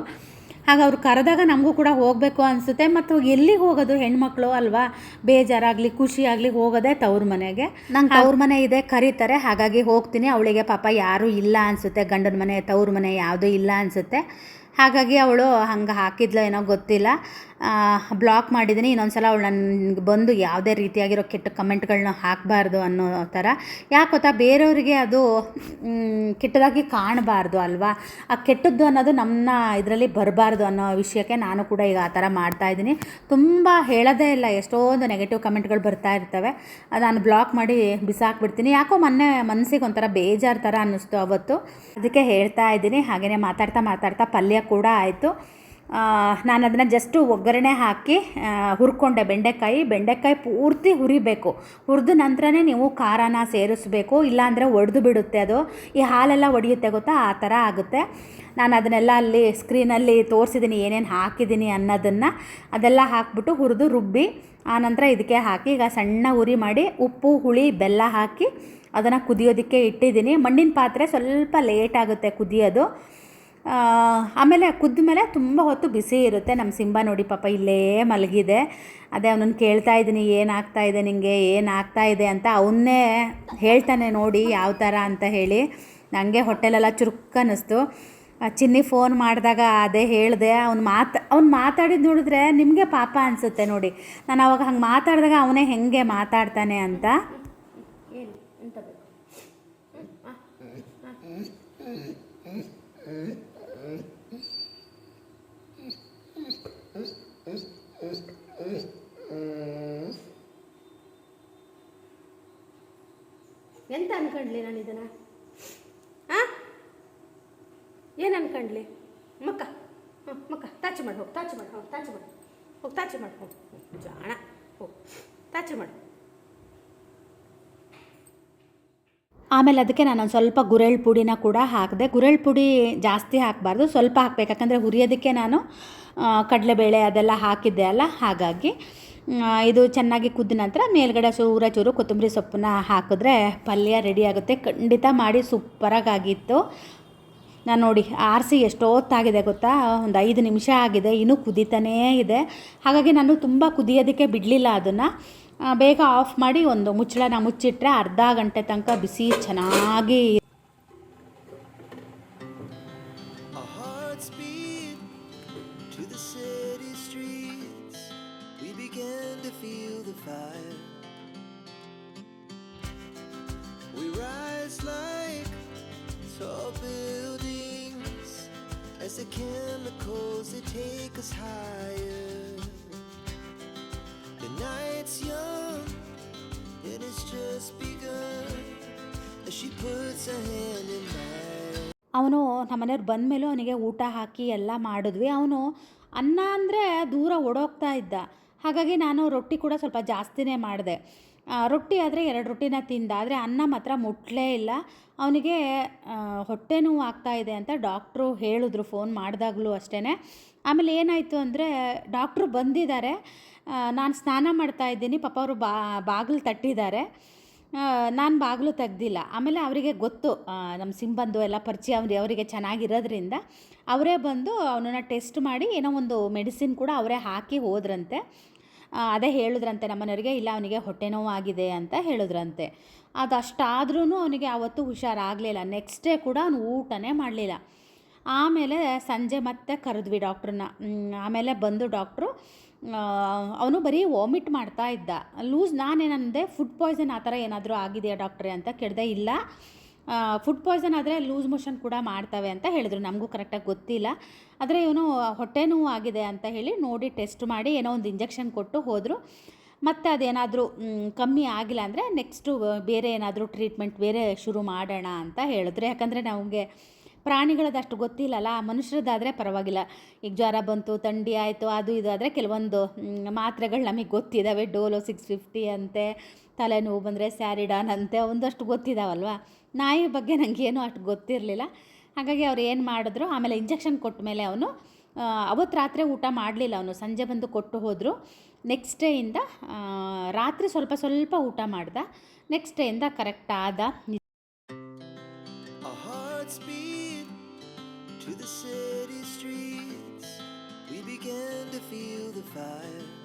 ಹಾಗೆ ಅವ್ರು ಕರೆದಾಗ ನಮಗೂ ಕೂಡ ಹೋಗಬೇಕು ಅನಿಸುತ್ತೆ. ಮತ್ತು ಎಲ್ಲಿಗೆ ಹೋಗೋದು ಹೆಣ್ಮಕ್ಳು ಅಲ್ವಾ? ಬೇಜಾರಾಗಲಿ ಖುಷಿ ಆಗಲಿ ಹೋಗೋದೇ ತವ್ರ ಮನೆಗೆ. ನಂಗೆ ತವ್ರ ಮನೆ ಇದೆ ಕರೀತಾರೆ. ಹಾಗಾಗಿ ಹೋಗ್ತೀನಿ. ಅವಳಿಗೆ ಪಾಪ ಯಾರೂ ಇಲ್ಲ ಅನಿಸುತ್ತೆ. ಗಂಡನ ಮನೆ ತವ್ರ ಮನೆ ಯಾವುದೂ ಇಲ್ಲ ಅನಿಸುತ್ತೆ. ಹಾಗಾಗಿ ಅವಳು ಹಂಗೆ ಹಾಕಿದ್ಲೋ ಏನೋ ಗೊತ್ತಿಲ್ಲ. ಬ್ಲಾಕ್ ಮಾಡಿದ್ದೀನಿ. ಇನ್ನೊಂದ್ಸಲ ಅವಳು ನನಗೆ ಬಂದು ಯಾವುದೇ ರೀತಿಯಾಗಿರೋ ಕೆಟ್ಟ ಕಮೆಂಟ್ಗಳನ್ನ ಹಾಕಬಾರ್ದು ಅನ್ನೋ ಥರ. ಯಾಕೆ ಗೊತ್ತಾ? ಬೇರೆಯವರಿಗೆ ಅದು ಕೆಟ್ಟದಾಗಿ ಕಾಣಬಾರ್ದು ಅಲ್ವಾ? ಆ ಕೆಟ್ಟದ್ದು ಅನ್ನೋದು ನಮ್ಮ ಇದರಲ್ಲಿ ಬರಬಾರ್ದು ಅನ್ನೋ ವಿಷಯಕ್ಕೆ ನಾನು ಕೂಡ ಈಗ ಆ ಥರ ಮಾಡ್ತಾ ಇದ್ದೀನಿ. ತುಂಬ ಹೇಳೋದೇ ಇಲ್ಲ, ಎಷ್ಟೊಂದು ನೆಗೆಟಿವ್ ಕಮೆಂಟ್ಗಳು ಬರ್ತಾ ಇರ್ತವೆ. ನಾನು ಬ್ಲಾಕ್ ಮಾಡಿ ಬಿಸಾಕ್ಬಿಡ್ತೀನಿ. ಯಾಕೋ ಮೊನ್ನೆ ಮನಸ್ಸಿಗೆ ಒಂಥರ ಬೇಜಾರು ಥರ ಅನ್ನಿಸ್ತು ಅವತ್ತು. ಅದಕ್ಕೆ ಹೇಳ್ತಾ ಇದ್ದೀನಿ. ಹಾಗೆಯೇ ಮಾತಾಡ್ತಾ ಮಾತಾಡ್ತಾ ಪಲ್ಯ ಕೂಡ ಆಯಿತು. ನಾನು ಅದನ್ನು ಜಸ್ಟು ಒಗ್ಗರಣೆ ಹಾಕಿ ಹುರ್ಕೊಂಡೆ ಬೆಂಡೆಕಾಯಿ. ಬೆಂಡೆಕಾಯಿ ಪೂರ್ತಿ ಹುರಿಬೇಕು. ಹುರಿದ ನಂತರನೇ ನೀವು ಖಾರನ ಸೇರಿಸ್ಬೇಕು, ಇಲ್ಲಾಂದರೆ ಒಡೆದು ಬಿಡುತ್ತೆ ಅದು. ಈ ಹಾಲೆಲ್ಲ ಒಡೆಯುತ್ತೆ ಗೊತ್ತಾ? ಆ ಥರ ಆಗುತ್ತೆ. ನಾನು ಅದನ್ನೆಲ್ಲ ಅಲ್ಲಿ ಸ್ಕ್ರೀನಲ್ಲಿ ತೋರಿಸಿದ್ದೀನಿ ಏನೇನು ಹಾಕಿದ್ದೀನಿ ಅನ್ನೋದನ್ನು. ಅದೆಲ್ಲ ಹಾಕ್ಬಿಟ್ಟು ಹುರಿದು ರುಬ್ಬಿ ಆನಂತರ ಇದಕ್ಕೆ ಹಾಕಿ, ಈಗ ಸಣ್ಣ ಉರಿ ಮಾಡಿ, ಉಪ್ಪು, ಹುಳಿ, ಬೆಲ್ಲ ಹಾಕಿ ಅದನ್ನು ಕುದಿಯೋದಕ್ಕೆ ಇಟ್ಟಿದ್ದೀನಿ ಮಣ್ಣಿನ ಪಾತ್ರೆ ಸ್ವಲ್ಪ ಲೇಟ್ ಆಗುತ್ತೆ ಕುದಿಯೋದು. ಆಮೇಲೆ ಕುದ್ದ ಮೇಲೆ ತುಂಬ ಹೊತ್ತು ಬಿಸಿ ಇರುತ್ತೆ. ನಮ್ಮ ಸಿಂಬ ನೋಡಿ ಪಾಪ ಇಲ್ಲೇ ಮಲಗಿದೆ. ಅದೇ ಅವನನ್ನು ಕೇಳ್ತಾ ಇದ್ದೀನಿ ಏನಾಗ್ತಾ ಇದೆ ನಿಮಗೆ ಏನಾಗ್ತಾ ಇದೆ ಅಂತ ಅವನ್ನೇ ಹೇಳ್ತಾನೆ ನೋಡಿ ಯಾವ ಥರ ಅಂತ ಹೇಳಿ. ನನಗೆ ಹೊಟ್ಟೆಲೆಲ್ಲ ಚುರುಕ್ ಅನ್ನಿಸ್ತು. ಚಿನ್ನಿ ಫೋನ್ ಮಾಡಿದಾಗ ಅದೇ ಹೇಳಿದೆ, ಅವ್ನು ಮಾತು, ಅವ್ನು ಮಾತಾಡಿದ್ದು ನೋಡಿದ್ರೆ ನಿಮಗೆ ಪಾಪ ಅನಿಸುತ್ತೆ ನೋಡಿ. ನಾನು ಅವಾಗ ಹಂಗೆ ಮಾತಾಡಿದಾಗ ಅವನೇ ಹೆಂಗೆ ಮಾತಾಡ್ತಾನೆ ಅಂತ. ಅನ್ಕೊಂಡ್ಲಿ ನಾನು ಇದನ್ನ? ಆ? ಏನು ಅನ್ಕಂಡ್ಲಿ? ಮಕ್ಕ ಹ್ಞೂ ಮಕ್ಕ ತಾಚಿ ಮಾಡಿ, ಹೋಗಿ. ತಾಚಿ ಮಾಡಿ, ಹೋಗಿ. ತಾಚಿ ಮಾಡಿ. ಹೋಗಿ ತಾಚಿ ಮಾಡಿ, ಹೋಗಿ. ಜಾಣ. ಹೋಗಿ. ತಾಚಿ ಮಾಡಿ. ಆಮೇಲೆ ಅದಕ್ಕೆ ನಾನು ಒಂದು ಸ್ವಲ್ಪ ಗುರೆಳ್ ಪುಡಿನ ಕೂಡ ಹಾಕಿದೆ. ಗುರೆಳ್ ಪುಡಿ ಜಾಸ್ತಿ ಹಾಕಬಾರ್ದು. ಸ್ವಲ್ಪ ಹಾಕ್ಬೇಕು. ಯಾಕಂದರೆ ಹುರಿಯೋದಕ್ಕೆ ನಾನು ಕಡಲೆಬೇಳೆ ಅದೆಲ್ಲ ಹಾಕಿದ್ದೆ ಅಲ್ಲ? ಹಾಗಾಗಿ ಇದು ಚೆನ್ನಾಗಿ ಕುದ್ದ ನಂತರ ಮೇಲ್ಗಡೆ ಚೂರ ಚೂರು ಕೊತ್ತಂಬರಿ ಸೊಪ್ಪನ್ನ ಹಾಕಿದ್ರೆ ಪಲ್ಯ ರೆಡಿ ಆಗುತ್ತೆ. ಖಂಡಿತ ಮಾಡಿ ಸೂಪರಾಗಿತ್ತು. ನಾನು ನೋಡಿ, ಆರಿಸಿ ಎಷ್ಟೊತ್ತಾಗಿದೆ ಗೊತ್ತಾ? ಒಂದು ಐದು ನಿಮಿಷ ಆಗಿದೆ, ಇನ್ನೂ ಕುದೀತಾನೇ ಇದೆ. ಹಾಗಾಗಿ ನಾನು ತುಂಬ ಕುದಿಯೋದಕ್ಕೆ ಬಿಡಲಿಲ್ಲ ಅದನ್ನು. ಬೇಗ ಆಫ್ ಮಾಡಿ ಒಂದು ಮುಚ್ಚಳನ ಮುಚ್ಚಿಟ್ರೆ ಅರ್ಧ ಗಂಟೆ ತನಕ ಬಿಸಿ ಚೆನ್ನಾಗಿ the chemicals that take us higher. The night's young and it's just begun as she puts her hand in mine. ಅವನು ನಮ್ಮನೆಯವ್ರು ಬಂದ ಮೇಲೂ ಅವನಿಗೆ ಊಟ ಹಾಕಿ ಎಲ್ಲ ಮಾಡಿದ್ವಿ ಅವನು ಅನ್ನ ಅಂದರೆ ದೂರ ಓಡೋಗ್ತಾ ಇದ್ದ ಹಾಗಾಗಿ ನಾನು ರೊಟ್ಟಿ ಕೂಡ ಸ್ವಲ್ಪ ಜಾಸ್ತಿನೇ ಮಾಡಿದೆ ರೊಟ್ಟಿ ಆದರೆ ಎರಡು ರೊಟ್ಟಿನ ತಿಂದ, ಆದರೆ ಅನ್ನ ಮಾತ್ರ ಮುಟ್ಲೇ ಇಲ್ಲ. ಅವನಿಗೆ ಹೊಟ್ಟೆ ನೋವು ಆಗ್ತಾ ಇದೆ ಅಂತ ಡಾಕ್ಟ್ರು ಹೇಳಿದ್ರು, ಫೋನ್ ಮಾಡಿದಾಗಲೂ ಅಷ್ಟೇ ಆಮೇಲೆ ಏನಾಯಿತು ಅಂದರೆ, ಡಾಕ್ಟ್ರು ಬಂದಿದ್ದಾರೆ. ನಾನು ಸ್ನಾನ ಮಾಡ್ತಾ ಇದ್ದೀನಿ, ಪಾಪ ಅವರು ಬಾಗಿಲು ತಟ್ಟಿದ್ದಾರೆ. ನಾನು ಬಾಗಿಲು ತೆಗ್ದಿಲ್ಲ. ಆಮೇಲೆ ಅವರಿಗೆ ಗೊತ್ತು ನಮ್ಮ ಸಿಂಬಂಧು ಎಲ್ಲ ಪರಿಚಯ ಅವ್ರಿಗೆ ಅವರಿಗೆ ಚೆನ್ನಾಗಿರೋದ್ರಿಂದ. ಅವರೇ ಬಂದು ಅವನನ್ನು ಟೆಸ್ಟ್ ಮಾಡಿ ಏನೋ ಒಂದು ಮೆಡಿಸಿನ್ ಕೂಡ ಅವರೇ ಹಾಕಿ ಹೋದ್ರಂತೆ. ಅದೇ ಹೇಳಿದ್ರಂತೆ, ನಮ್ಮನೆಯವರಿಗೆ ಇಲ್ಲ, ಅವನಿಗೆ ಹೊಟ್ಟೆ ನೋವಾಗಿದೆ ಅಂತ ಹೇಳಿದ್ರಂತೆ. ಅದಷ್ಟಾದ್ರೂ ಅವನಿಗೆ ಆವತ್ತು ಹುಷಾರಾಗಲಿಲ್ಲ. ನೆಕ್ಸ್ಟ್ ಡೇ ಕೂಡ ಅವನು ಊಟನೇ ಮಾಡಲಿಲ್ಲ. ಆಮೇಲೆ ಸಂಜೆ ಮತ್ತೆ ಕರೆದ್ವಿ ಡಾಕ್ಟ್ರನ್ನ. ಆಮೇಲೆ ಬಂದು ಡಾಕ್ಟ್ರು ಅವನು ಬರೀ ವಾಮಿಟ್ ಮಾಡ್ತಾ ಇದ್ದ. ಲೂಸ್, ನಾನೇನಂದೆ, ಫುಡ್ ಪಾಯ್ಸನ್ ಆ ಥರ ಏನಾದರೂ ಆಗಿದೆಯಾ ಡಾಕ್ಟ್ರೇ? ಅಂತ ಕೇಳಿದೆ, ಇಲ್ಲ. ಫುಡ್ ಪಾಯ್ಸನ್ ಆದರೆ ಲೂಸ್ ಮೋಷನ್ ಕೂಡ ಮಾಡ್ತವೆ ಅಂತ ಹೇಳಿದ್ರು. ನಮಗೂ ಕರೆಕ್ಟಾಗಿ ಗೊತ್ತಿಲ್ಲ. ಆದರೆ ಇವನು ಹೊಟ್ಟೆ ನೋವು ಆಗಿದೆ ಅಂತ ಹೇಳಿ ನೋಡಿ ಟೆಸ್ಟ್ ಮಾಡಿ ಏನೋ ಒಂದು ಇಂಜೆಕ್ಷನ್ ಕೊಟ್ಟು ಹೋದರು. ಮತ್ತು ಅದೇನಾದರೂ ಕಮ್ಮಿ ಆಗಿಲ್ಲ ಅಂದರೆ ನೆಕ್ಸ್ಟು ಬೇರೆ ಏನಾದರೂ ಟ್ರೀಟ್ಮೆಂಟ್ ಬೇರೆ ಶುರು ಮಾಡೋಣ ಅಂತ ಹೇಳಿದ್ರು. ಯಾಕಂದರೆ ನಮಗೆ ಪ್ರಾಣಿಗಳದಷ್ಟು ಗೊತ್ತಿಲ್ಲಲ್ಲ, ಮನುಷ್ಯರದ್ದಾದರೆ ಪರವಾಗಿಲ್ಲ. ಈಗ ಜ್ವರ ಬಂತು, ಥಂಡಿ ಆಯಿತು, ಅದು ಇದು ಕೆಲವೊಂದು ಮಾತ್ರೆಗಳು ನಮಗೆ ಗೊತ್ತಿದ್ದಾವೆ ಡೋಲೋ ಸಿಕ್ಸ್ ಫಿಫ್ಟಿ ಅಂತೆ, ತಲೆನೋವು ಬಂದರೆ ಸ್ಯಾರಿಡಾನ್ ಅಂತೆ, ಒಂದಷ್ಟು ಗೊತ್ತಿದ್ದಾವಲ್ವ ನಾಯಿ ಬಗ್ಗೆ ನನಗೇನು ಅಷ್ಟು ಗೊತ್ತಿರಲಿಲ್ಲ. ಹಾಗಾಗಿ ಅವ್ರು ಏನು ಮಾಡಿದ್ರು, ಆಮೇಲೆ ಇಂಜೆಕ್ಷನ್ ಕೊಟ್ಟ ಮೇಲೆ ಅವನು ಅವತ್ತು ರಾತ್ರಿ ಊಟ ಮಾಡಲಿಲ್ಲ ಅವನು. ಸಂಜೆ ಬಂದು ಕೊಟ್ಟು ಹೋದರು. ನೆಕ್ಸ್ಟ್ ಡೇಯಿಂದ ರಾತ್ರಿ ಸ್ವಲ್ಪ ಸ್ವಲ್ಪ ಊಟ ಮಾಡ್ದ. ನೆಕ್ಸ್ಟ್ ಡೇಯಿಂದ ಕರೆಕ್ಟ್ ಆದ. To the city streets. We began to feel the fire.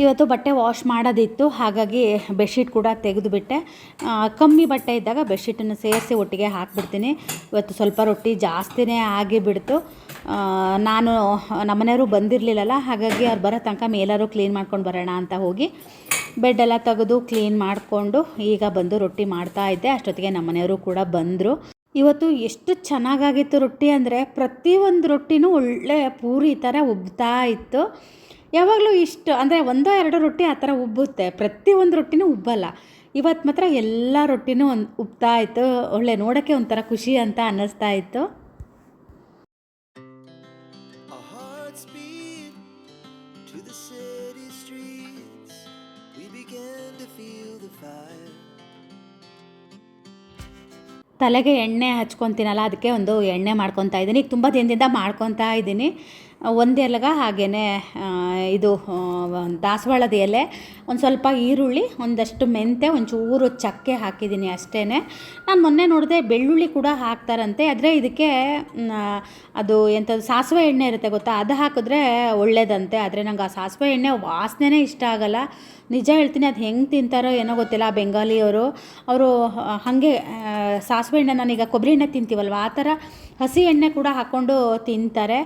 ಇವತ್ತು ಬಟ್ಟೆ ವಾಶ್ ಮಾಡೋದಿತ್ತು, ಹಾಗಾಗಿ ಬೆಡ್ಶೀಟ್ ಕೂಡ ತೆಗೆದುಬಿಟ್ಟೆ ಕಮ್ಮಿ ಬಟ್ಟೆ ಇದ್ದಾಗ ಬೆಡ್ಶೀಟನ್ನು ಸೇರಿಸಿ ಒಟ್ಟಿಗೆ ಹಾಕ್ಬಿಡ್ತೀನಿ. ಇವತ್ತು ಸ್ವಲ್ಪ ರೊಟ್ಟಿ ಜಾಸ್ತಿನೇ ಆಗಿಬಿಡ್ತು. ನಾನು ನಮ್ಮನೆಯವರು ಬಂದಿರಲಿಲ್ಲಲ್ಲ, ಹಾಗಾಗಿ ಅವ್ರು ಬರೋ ತನಕ ಮೇಲಾರು ಕ್ಲೀನ್ ಮಾಡ್ಕೊಂಡು ಬರೋಣ ಅಂತ ಹೋಗಿ ಬೆಡ್ಡೆಲ್ಲ ತೆಗೆದು ಕ್ಲೀನ್ ಮಾಡಿಕೊಂಡು ಈಗ ಬಂದು ರೊಟ್ಟಿ ಮಾಡ್ತಾ ಇದ್ದೆ. ಅಷ್ಟೊತ್ತಿಗೆ ನಮ್ಮನೆಯವರು ಕೂಡ ಬಂದರು. ಇವತ್ತು ಎಷ್ಟು ಚೆನ್ನಾಗಾಗಿತ್ತು ರೊಟ್ಟಿ ಅಂದರೆ ಪ್ರತಿಯೊಂದು ರೊಟ್ಟಿನೂ ಒಳ್ಳೆ ಪೂರಿ ಥರ ಉಬ್ತಾ ಇತ್ತು. ಯಾವಾಗಲೂ ಇಷ್ಟು ಅಂದರೆ ಒಂದೋ ಎರಡೋ ರೊಟ್ಟಿ ಆ ಥರ ಉಬ್ಬುತ್ತೆ. ಪ್ರತಿಯೊಂದು ರೊಟ್ಟಿನೂ ಉಬ್ಬಲ್ಲ. ಇವತ್ತು ಮಾತ್ರ ಎಲ್ಲ ರೊಟ್ಟಿನೂ ಒಂದು ಉಬ್ತಾ ಇತ್ತು. ಒಳ್ಳೆ ನೋಡೋಕ್ಕೆ ಒಂಥರ ಖುಷಿ ಅಂತ ಅನ್ನಿಸ್ತಾ ಇತ್ತು. ತಲೆಗೆ ಎಣ್ಣೆ ಹಚ್ಕೊತೀನಲ್ಲ ಅದಕ್ಕೆ ಒಂದು ಎಣ್ಣೆ ಮಾಡ್ಕೊತಾ ಇದ್ದೀನಿ. ಈಗ ತುಂಬ ದಿನದಿಂದ ಮಾಡ್ಕೊತಾ ಇದ್ದೀನಿ. ಒಂದು ಎಲಗ ಹಾಗೇ ಇದು ದಾಸವಾಳದ ಎಲೆ, ಒಂದು ಸ್ವಲ್ಪ ಈರುಳ್ಳಿ, ಒಂದಷ್ಟು ಮೆಂತೆ ಒಂಚೂರು ಚಕ್ಕೆ ಹಾಕಿದ್ದೀನಿ ಅಷ್ಟೇ ನಾನು ಮೊನ್ನೆ ನೋಡಿದೆ ಬೆಳ್ಳುಳ್ಳಿ ಕೂಡ ಹಾಕ್ತಾರಂತೆ, ಆದರೆ ಇದಕ್ಕೆ ಅದು ಎಂಥದ್ದು ಸಾಸಿವೆ ಎಣ್ಣೆ ಇರುತ್ತೆ ಗೊತ್ತಾ, ಅದು ಹಾಕಿದ್ರೆ ಒಳ್ಳೇದಂತೆ, ಆದರೆ ನಂಗೆ ಆ ಸಾಸಿವೆ ಎಣ್ಣೆ ವಾಸನೆ ಇಷ್ಟ ಆಗಲ್ಲ. ನಿಜ ಹೇಳ್ತೀನಿ, ಅದು ಹೆಂಗೆ ತಿಂತಾರೋ ಏನೋ ಗೊತ್ತಿಲ್ಲ, ಆ ಬೆಂಗಾಲಿಯವರು, ಅವರು ಹಾಗೆ ಸಾಸಿವೆ ಎಣ್ಣೆ ನಾನೀಗ ಕೊಬ್ಬರಿ ಎಣ್ಣೆ ತಿಂತೀವಲ್ವ, ಆ ಥರ ಹಸಿ ಎಣ್ಣೆ ಕೂಡ ಹಾಕ್ಕೊಂಡು ತಿಂತಾರೆ.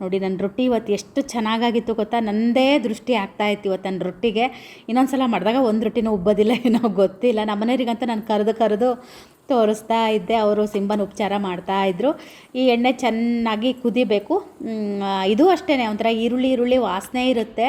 ನೋಡಿ ನನ್ನ ರೊಟ್ಟಿ ಇವತ್ತು ಎಷ್ಟು ಚೆನ್ನಾಗಾಗಿತ್ತು ಗೊತ್ತಾ? ನನ್ನದೇ ದೃಷ್ಟಿ ಆಗ್ತಾ ಇತ್ತು ಇವತ್ತು ನನ್ನ ರೊಟ್ಟಿಗೆ. ಇನ್ನೊಂದು ಸಲ ಮಾಡಿದಾಗ ಒಂದು ರೊಟ್ಟಿನೂ ಉಬ್ಬೋದಿಲ್ಲ, ಏನೋ ಗೊತ್ತಿಲ್ಲ. ನಮ್ಮನೆಯವ್ರಿಗಂತೂ ನಾನು ಕರೆದು ಕರೆದು ತೋರಿಸ್ತಾ ಇದ್ದೆ. ಅವರು ಸಿಂಬನ ಉಪಚಾರ ಮಾಡ್ತಾಯಿದ್ರು ಈ ಎಣ್ಣೆ ಚೆನ್ನಾಗಿ ಕುದಿಬೇಕು. ಇದು ಅಷ್ಟೇ ಒಂಥರ ಈರುಳ್ಳಿ ಈರುಳ್ಳಿ ವಾಸನೆ ಇರುತ್ತೆ.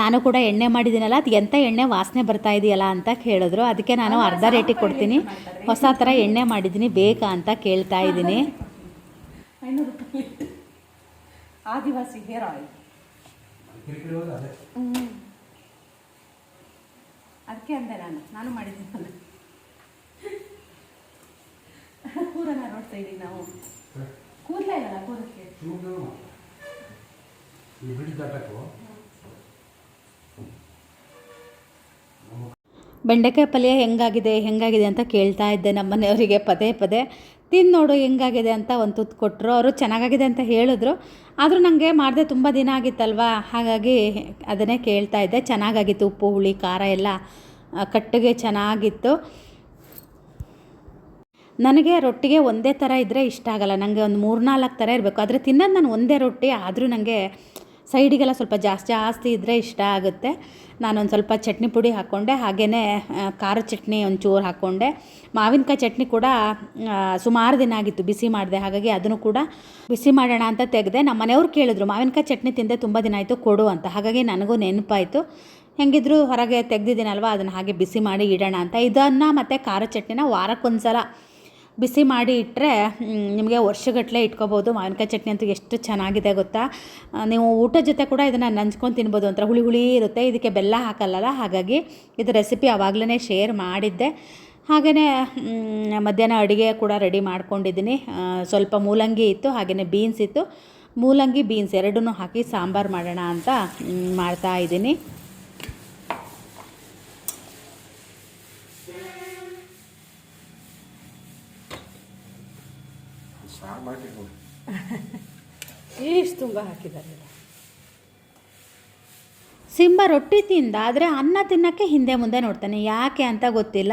ನಾನು ಕೂಡ ಎಣ್ಣೆ ಮಾಡಿದ್ದೀನಲ್ಲ ಅದು ಎಂಥ ಎಣ್ಣೆ ವಾಸನೆ ಬರ್ತಾ ಇದೆಯಲ್ಲ ಅಂತ ಕೇಳಿದ್ರು. ಅದಕ್ಕೆ ನಾನು ಅರ್ಧ ರೇಟಿಗೆ ಕೊಡ್ತೀನಿ. ಹೊಸ ಥರ ಎಣ್ಣೆ ಮಾಡಿದ್ದೀನಿ ಬೇಕಾ ಅಂತ ಕೇಳ್ತಾ ಇದ್ದೀನಿ ಐನೂರು ರೂಪಾಯಿ. Adivasi hair oil. ಅದಕ್ಕೆ ಅಂದೆ ನಾನು ನಾನು ಮಾಡಿದ್ದೀನಲ್ಲ ಕೂರನ್ನ ನೋಡ್ತಾ ಇದ್ದೀವಿ ನಾವು. ಕೂದಲೇ ಇಲ್ಲ ಕೂರಕ್ಕೆ? ಬೆಂಡೆಕಾಯಿ ಪಲ್ಯ ಹೆಂಗಾಗಿದೆ ಹೆಂಗಾಗಿದೆ ಅಂತ ಕೇಳ್ತಾ ಇದ್ದೆ ನಮ್ಮ ಮನೆಯವರಿಗೆ ಪದೇ ಪದೇ. ತಿಂದು ನೋಡು ಹೆಂಗಾಗಿದೆ ಅಂತ ಒಂದು ತುತ್ತು ಕೊಟ್ಟರು ಅವರು ಚೆನ್ನಾಗಾಗಿದೆ ಅಂತ ಹೇಳಿದ್ರು. ಆದರೂ ನನಗೆ ಮಾಡಿದೆ ತುಂಬ ದಿನ ಆಗಿತ್ತಲ್ವ? ಹಾಗಾಗಿ ಅದನ್ನೇ ಕೇಳ್ತಾ ಇದ್ದೆ. ಚೆನ್ನಾಗಾಗಿತ್ತು ಉಪ್ಪು, ಹುಳಿ, ಖಾರ ಎಲ್ಲ ಕಟ್ಟಿಗೆ ಚೆನ್ನಾಗಿತ್ತು. ನನಗೆ ರೊಟ್ಟಿಗೆ ಒಂದೇ ಥರ ಇದ್ದರೆ ಇಷ್ಟ ಆಗಲ್ಲ. ನನಗೆ ಒಂದು ಮೂರ್ನಾಲ್ಕು ಥರ ಇರಬೇಕು. ಆದರೆ ತಿನ್ನೋದು ನಾನು ಒಂದೇ ರೊಟ್ಟಿ, ಆದರೂ ನನಗೆ ಸೈಡಿಗೆಲ್ಲ ಸ್ವಲ್ಪ ಜಾಸ್ತಿ ಜಾಸ್ತಿ ಇದ್ದರೆ ಇಷ್ಟ ಆಗುತ್ತೆ. ನಾನೊಂದು ಸ್ವಲ್ಪ ಚಟ್ನಿ ಪುಡಿ ಹಾಕ್ಕೊಂಡೆ ಹಾಗೆಯೇ ಖಾರ ಚಟ್ನಿ ಒಂಚೂರು ಹಾಕ್ಕೊಂಡೆ ಮಾವಿನಕಾಯಿ ಚಟ್ನಿ ಕೂಡ ಸುಮಾರು ದಿನ ಆಗಿತ್ತು ಬಿಸಿ ಮಾಡಿದೆ, ಹಾಗಾಗಿ ಅದನ್ನು ಕೂಡ ಬಿಸಿ ಮಾಡೋಣ ಅಂತ ತೆಗೆದೆ. ನಮ್ಮ ಮನೆಯವ್ರು ಕೇಳಿದ್ರು, ಮಾವಿನಕಾಯಿ ಚಟ್ನಿ ತಿಂದೆ ತುಂಬ ದಿನ ಆಯಿತು, ಕೊಡು ಅಂತ. ಹಾಗಾಗಿ ನನಗೂ ನೆನಪಾಯಿತು. ಹೆಂಗಿದ್ರು ಹೊರಗೆ ತೆಗ್ದಿದ್ದೀನಲ್ವ, ಅದನ್ನು ಹಾಗೆ ಬಿಸಿ ಮಾಡಿ ಇಡೋಣ ಅಂತ. ಇದನ್ನು ಮತ್ತು ಖಾರ ಚಟ್ನಿನ ವಾರಕ್ಕೊಂದ್ಸಲ ಬಿಸಿ ಮಾಡಿ ಇಟ್ಟರೆ ನಿಮಗೆ ವರ್ಷಗಟ್ಟಲೆ ಇಟ್ಕೋಬೋದು. ಮಾವಿನಕಾಯಿ ಚಟ್ನಿ ಅಂತೂ ಎಷ್ಟು ಚೆನ್ನಾಗಿದೆ ಗೊತ್ತಾ? ನೀವು ಊಟದ ಜೊತೆ ಕೂಡ ಇದನ್ನು ನಂಚ್ಕೊಂಡು ತಿನ್ಬೋದು. ಒಂಥರ ಹುಳಿ ಹುಳಿ ಇರುತ್ತೆ. ಇದಕ್ಕೆ ಬೆಲ್ಲ ಹಾಕಲ್ಲಲ್ಲ? ಹಾಗಾಗಿ ಇದು ರೆಸಿಪಿ ಆವಾಗಲೇ ಶೇರ್ ಮಾಡಿದ್ದೆ. ಹಾಗೆಯೇ ಮಧ್ಯಾಹ್ನ ಅಡುಗೆ ಕೂಡ ರೆಡಿ ಮಾಡ್ಕೊಂಡಿದ್ದೀನಿ. ಸ್ವಲ್ಪ ಮೂಲಂಗಿ ಇತ್ತು ಹಾಗೆಯೇ ಬೀನ್ಸ್ ಇತ್ತು. ಮೂಲಂಗಿ ಬೀನ್ಸ್ ಎರಡನ್ನೂ ಹಾಕಿ ಸಾಂಬಾರು ಮಾಡೋಣ ಅಂತ ಮಾಡ್ತಾ ಇದ್ದೀನಿ. ಸಾರು ಮಾಡಿ ಇಷ್ಟು ತುಂಬ ಹಾಕಿದ್ದಾರೆ. ಸಿಂಬ ರೊಟ್ಟಿ ತಿಂದ ಆದರೆ ಅನ್ನ ತಿನ್ನೋಕ್ಕೆ ಹಿಂದೆ ಮುಂದೆ ನೋಡ್ತಾನೆ. ಯಾಕೆ ಅಂತ ಗೊತ್ತಿಲ್ಲ.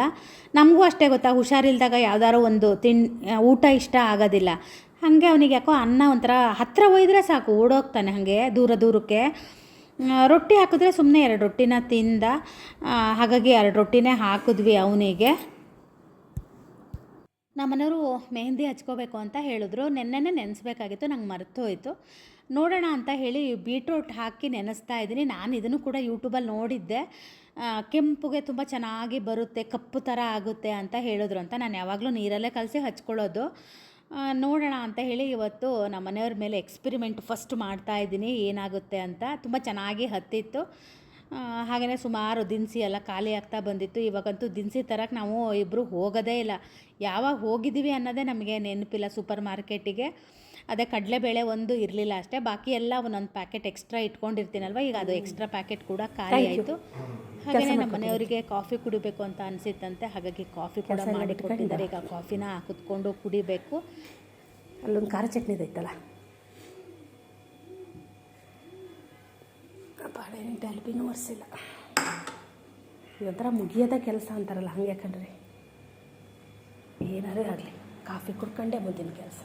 ನಮಗೂ ಅಷ್ಟೇ ಗೊತ್ತಾ, ಹುಷಾರಿಲ್ದಾಗ ಯಾವ್ದಾದ್ರು ಒಂದು ತಿನ್, ಊಟ ಇಷ್ಟ ಆಗೋದಿಲ್ಲ. ಹಾಗೆ ಅವನಿಗೆ ಯಾಕೋ ಅನ್ನ ಒಂಥರ ಹತ್ತಿರ ಒಯ್ದರೆ ಸಾಕು, ಓಡೋಗ್ತಾನೆ ಹಾಗೆ ದೂರ ದೂರಕ್ಕೆ. ರೊಟ್ಟಿ ಹಾಕಿದ್ರೆ ಸುಮ್ಮನೆ ಎರಡು ರೊಟ್ಟಿನ ತಿಂದ ಹಾಗಾಗಿ ಎರಡು ರೊಟ್ಟಿನೇ ಹಾಕಿದ್ವಿ ಅವನಿಗೆ. ನಮ್ಮನೆಯವರು ಮೆಹಂದಿ ಹಚ್ಕೋಬೇಕು ಅಂತ ಹೇಳಿದ್ರು. ನೆನ್ನೆನೇ ನೆನೆಸ್ಬೇಕಾಗಿತ್ತು, ನಂಗೆ ಮರೆತು ಹೋಯಿತು ನೋಡೋಣ ಅಂತ ಹೇಳಿ ಬೀಟ್ರೂಟ್ ಹಾಕಿ ನೆನೆಸ್ತಾ ಇದ್ದೀನಿ. ನಾನು ಇದನ್ನು ಕೂಡ ಯೂಟ್ಯೂಬಲ್ಲಿ ನೋಡಿದ್ದೆ. ಕೆಂಪುಗೆ ತುಂಬ ಚೆನ್ನಾಗಿ ಬರುತ್ತೆ, ಕಪ್ಪು ಥರ ಆಗುತ್ತೆ ಅಂತ ಹೇಳಿದ್ರು ಅಂತ ನಾನು ಯಾವಾಗಲೂ ನೀರಲ್ಲೇ ಕಲಸಿ ಹಚ್ಕೊಳ್ಳೋದು. ನೋಡೋಣ ಅಂತ ಹೇಳಿ ಇವತ್ತು ನಮ್ಮ ಮನೆಯವ್ರ ಮೇಲೆ ಎಕ್ಸ್ಪಿರಿಮೆಂಟ್ ಫಸ್ಟ್ ಮಾಡ್ತಾ ಇದ್ದೀನಿ, ಏನಾಗುತ್ತೆ ಅಂತ. ತುಂಬ ಚೆನ್ನಾಗಿ ಹತ್ತಿತ್ತು. ಹಾಗೆಯೇ ಸುಮಾರು ದಿನಸಿ ಎಲ್ಲ ಖಾಲಿ ಆಗ್ತಾ ಬಂದಿತ್ತು. ಇವಾಗಂತೂ ದಿನಸಿ ತರಕ್ಕೆ ನಾವು ಇಬ್ಬರು ಹೋಗೋದೇ ಇಲ್ಲ. ಯಾವಾಗ ಹೋಗಿದ್ದೀವಿ ಅನ್ನೋದೇ ನಮಗೆ ನೆನಪಿಲ್ಲ ಸೂಪರ್ ಮಾರ್ಕೆಟಿಗೆ. ಅದೇ ಕಡಲೆಬೇಳೆ ಒಂದು ಇರಲಿಲ್ಲ ಅಷ್ಟೇ. ಬಾಕಿ ಎಲ್ಲ ಒಂದೊಂದು ಪ್ಯಾಕೆಟ್ ಎಕ್ಸ್ಟ್ರಾ ಇಟ್ಕೊಂಡಿರ್ತೀನಲ್ವ? ಈಗ ಅದು ಎಕ್ಸ್ಟ್ರಾ ಪ್ಯಾಕೆಟ್ ಕೂಡ ಖಾಲಿ ಆಯಿತು. ಹಾಗೆಯೇ ನಮ್ಮ ಮನೆಯವರಿಗೆ ಕಾಫಿ ಕುಡಿಬೇಕು ಅಂತ ಅನಿಸಿತ್ತಂತೆ. ಹಾಗಾಗಿ ಕಾಫಿ ಕೂಡ ಮಾಡಿ ಕೊಟ್ಟಿದ್ದಾರೆ. ಈಗ ಕಾಫಿನ ಕುತ್ಕೊಂಡು ಕುಡಿಬೇಕು. ಅಲ್ಲೊಂದು ಖಾರ ಚಟ್ನಿದು ಐತಲ್ಲ ಬಾಳೆಹಣ್ಣು ಡಲ್ಬಿನೂ ಒರೆಸಿಲ್ಲ. ಇದೊಂಥರ ಮುಗಿಯೋದ ಕೆಲಸ ಅಂತಾರಲ್ಲ, ಹಂಗೆ ಯಾಕಂದ್ರೆ ಏನಾರೇ ಆಗಲಿ, ಕಾಫಿ ಕುಡ್ಕೊಂಡೇ ಮುಂದಿನ ಕೆಲಸ.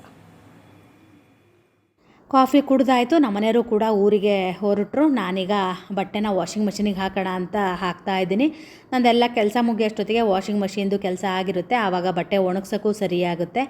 ಕಾಫಿ ಕುಡ್ದಾಯಿತು, ನಮ್ಮನೆಯವರು ಕೂಡ ಊರಿಗೆ ಹೊರಟರು. ನಾನೀಗ ಬಟ್ಟೆನ ವಾಷಿಂಗ್ ಮಷಿನಿಗೆ ಹಾಕೋಣ ಅಂತ ಹಾಕ್ತಾ ಇದ್ದೀನಿ. ನಂದೆಲ್ಲ ಕೆಲಸ ಮುಗಿಯೋಷ್ಟೊತ್ತಿಗೆ ವಾಷಿಂಗ್ ಮಷಿನ್ದು ಕೆಲಸ ಆಗಿರುತ್ತೆ, ಆವಾಗ ಬಟ್ಟೆ ಒಣಗ್ಸೋಕ್ಕೂ ಸರಿಯಾಗುತ್ತೆ.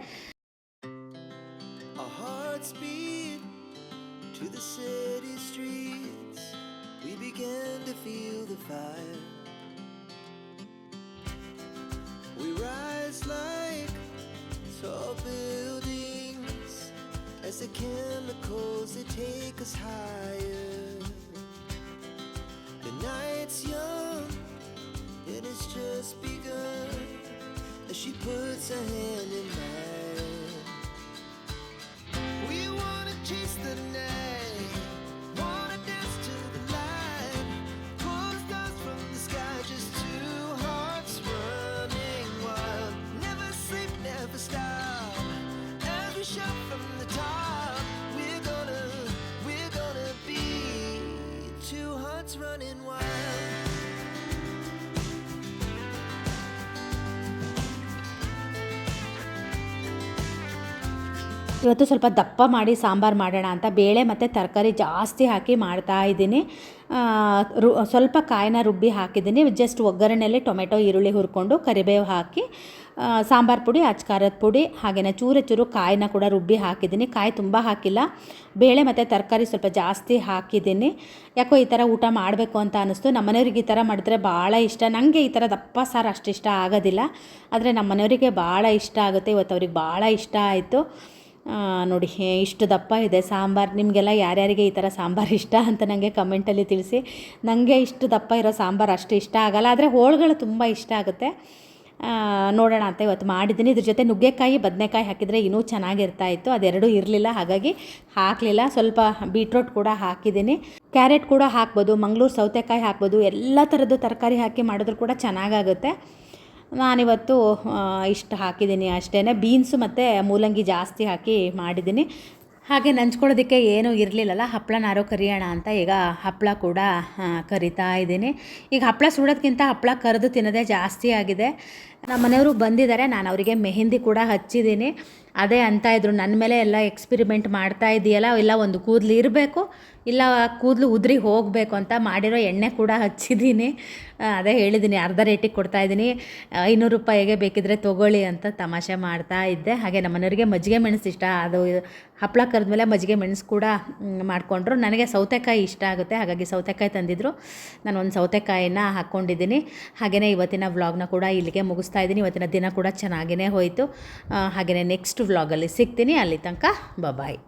ಇವತ್ತು ಸ್ವಲ್ಪ ದಪ್ಪ ಮಾಡಿ ಸಾಂಬಾರು ಮಾಡೋಣ ಅಂತ ಬೇಳೆ ಮತ್ತು ತರಕಾರಿ ಜಾಸ್ತಿ ಹಾಕಿ ಮಾಡ್ತಾ ಇದ್ದೀನಿ. ರು, ಸ್ವಲ್ಪ ಕಾಯಿನ ರುಬ್ಬಿ ಹಾಕಿದ್ದೀನಿ. ಜಸ್ಟ್ ಒಗ್ಗರಣೆಯಲ್ಲಿ ಟೊಮೆಟೊ, ಈರುಳ್ಳಿ ಹುರ್ಕೊಂಡು ಕರಿಬೇವು ಹಾಕಿ ಸಾಂಬಾರು ಪುಡಿ ಅಚ್ಕಾರದ ಪುಡಿ ಹಾಗೆಯೇ ಚೂರು ಚೂರು ಕಾಯಿನ ಕೂಡ ರುಬ್ಬಿ ಹಾಕಿದ್ದೀನಿ. ಕಾಯಿ ತುಂಬ ಹಾಕಿಲ್ಲ. ಬೇಳೆ ಮತ್ತು ತರಕಾರಿ ಸ್ವಲ್ಪ ಜಾಸ್ತಿ ಹಾಕಿದ್ದೀನಿ. ಯಾಕೋ ಈ ಥರ ಊಟ ಮಾಡಬೇಕು ಅಂತ ಅನ್ನಿಸ್ತು. ನಮ್ಮ ಮನೆಯವ್ರಿಗೆ ಈ ಥರ ಮಾಡಿದ್ರೆ ಭಾಳ ಇಷ್ಟ. ನನಗೆ ಈ ಥರ ದಪ್ಪ ಸಾರು ಇಷ್ಟ ಆಗೋದಿಲ್ಲ. ಆದರೆ ನಮ್ಮ ಮನೆಯವರಿಗೆ ಭಾಳ ಇಷ್ಟ ಆಗುತ್ತೆ. ಇವತ್ತು ಅವ್ರಿಗೆ ಭಾಳ ಇಷ್ಟ ಆಯಿತು. ನೋಡಿ ಇಷ್ಟು ದಪ್ಪ ಇದೆ ಸಾಂಬಾರು. ನಿಮಗೆಲ್ಲ ಯಾರ್ಯಾರಿಗೆ ಈ ಥರ ಸಾಂಬಾರು ಇಷ್ಟ ಅಂತ ನನಗೆ ಕಮೆಂಟಲ್ಲಿ ತಿಳಿಸಿ. ನನಗೆ ಇಷ್ಟು ದಪ್ಪ ಇರೋ ಸಾಂಬಾರು ಅಷ್ಟು ಇಷ್ಟ ಆಗಲ್ಲ. ಆದರೆ ಹೋಳುಗಳು ತುಂಬ ಇಷ್ಟ ಆಗುತ್ತೆ. ನೋಡೋಣ ಅಂತ ಇವತ್ತು ಮಾಡಿದ್ದೀನಿ. ಇದ್ರ ಜೊತೆ ನುಗ್ಗೆಕಾಯಿ, ಬದನೆಕಾಯಿ ಹಾಕಿದರೆ ಇನ್ನೂ ಚೆನ್ನಾಗಿರ್ತಾ ಇತ್ತು. ಅದೆರಡೂ ಇರಲಿಲ್ಲ, ಹಾಗಾಗಿ ಹಾಕಲಿಲ್ಲ. ಸ್ವಲ್ಪ ಬೀಟ್ರೋಟ್ ಕೂಡ ಹಾಕಿದ್ದೀನಿ. ಕ್ಯಾರೆಟ್ ಕೂಡ ಹಾಕ್ಬೋದು, ಮಂಗಳೂರು ಸೌತೆಕಾಯಿ ಹಾಕ್ಬೋದು, ಎಲ್ಲ ಥರದ್ದು ತರಕಾರಿ ಹಾಕಿ ಮಾಡಿದ್ರು ಕೂಡ ಚೆನ್ನಾಗಾಗುತ್ತೆ. ನಾನಿವತ್ತು ಇಷ್ಟು ಹಾಕಿದ್ದೀನಿ ಅಷ್ಟೇ ಬೀನ್ಸು ಮತ್ತು ಮೂಲಂಗಿ ಜಾಸ್ತಿ ಹಾಕಿ ಮಾಡಿದ್ದೀನಿ. ಹಾಗೆ ನಂಚ್ಕೊಳ್ಳೋದಕ್ಕೆ ಏನೂ ಇರಲಿಲ್ಲಲ್ಲ ಹಪ್ಪಳನಾರೋ ಕರಿಯೋಣ ಅಂತ ಈಗ ಹಪ್ಪಳ ಕೂಡ ಕರಿತಾ ಇದ್ದೀನಿ. ಈಗ ಹಪ್ಪಳ ಸುಡೋದಕ್ಕಿಂತ ಹಪ್ಪಳ ಕರೆದು ತಿನ್ನೋದೇ ಜಾಸ್ತಿ ಆಗಿದೆ. ನಮ್ಮ ಮನೆಯವರು ಬಂದಿದ್ದಾರೆ. ನಾನು ಅವರಿಗೆ ಮೆಹೆಂದಿ ಕೂಡ ಹಚ್ಚಿದ್ದೀನಿ. ಅದೇ ಅಂತ ಇದ್ರು. ನನ್ನ ಮೇಲೆ ಎಲ್ಲ ಎಕ್ಸ್ಪಿರಿಮೆಂಟ್ ಮಾಡ್ತಾ ಇದೆಯಲ್ಲ ಇಲ್ಲ ಒಂದು ಕೂದಲು ಇರಬೇಕು, ಇಲ್ಲ ಕೂದಲು ಉದುರಿ ಹೋಗಬೇಕು ಅಂತ ಮಾಡಿರೋ ಎಣ್ಣೆ ಕೂಡ ಹಚ್ಚಿದ್ದೀನಿ. ಅದೇ ಹೇಳಿದ್ದೀನಿ, ಅರ್ಧ ರೇಟಿಗೆ ಕೊಡ್ತಾ ಇದ್ದೀನಿ ಐನೂರು ರೂಪಾಯಿಗೆ ಬೇಕಿದ್ರೆ ತೊಗೊಳ್ಳಿ ಅಂತ ತಮಾಷೆ ಮಾಡ್ತಾ ಇದ್ದೆ. ಹಾಗೆ ನಮ್ಮ ಮನೆಯವರಿಗೆ ಮಜ್ಜಿಗೆ ಮೆಣಸು ಇಷ್ಟ. ಅದು ಹಪ್ಪಳ ಕರೆದ್ಮೇಲೆ ಮಜ್ಜಿಗೆ ಮೆಣಸು ಕೂಡ ಮಾಡಿಕೊಂಡ್ರು. ನನಗೆ ಸೌತೆಕಾಯಿ ಇಷ್ಟ ಆಗುತ್ತೆ. ಹಾಗಾಗಿ ಸೌತೆಕಾಯಿ ತಂದಿದ್ರು. ನಾನು ಒಂದು ಸೌತೆಕಾಯಿನ ಹಾಕ್ಕೊಂಡಿದ್ದೀನಿ ಹಾಗೆಯೇ ಇವತ್ತಿನ ವ್ಲಾಗ್ನ ಕೂಡ ಇಲ್ಲಿಗೆ ಮುಗಿಸ್ತಾ ಇದ್ದೀನಿ. ಇವತ್ತಿನ ದಿನ ಕೂಡ ಚೆನ್ನಾಗೇ ಹೋಯಿತು. ಹಾಗೆಯೇ ನೆಕ್ಸ್ಟ್ ವ್ಲಾಗಲ್ಲಿ ಸಿಗ್ತೀನಿ. ಅಲ್ಲಿ ತನಕ ಬಾಯ್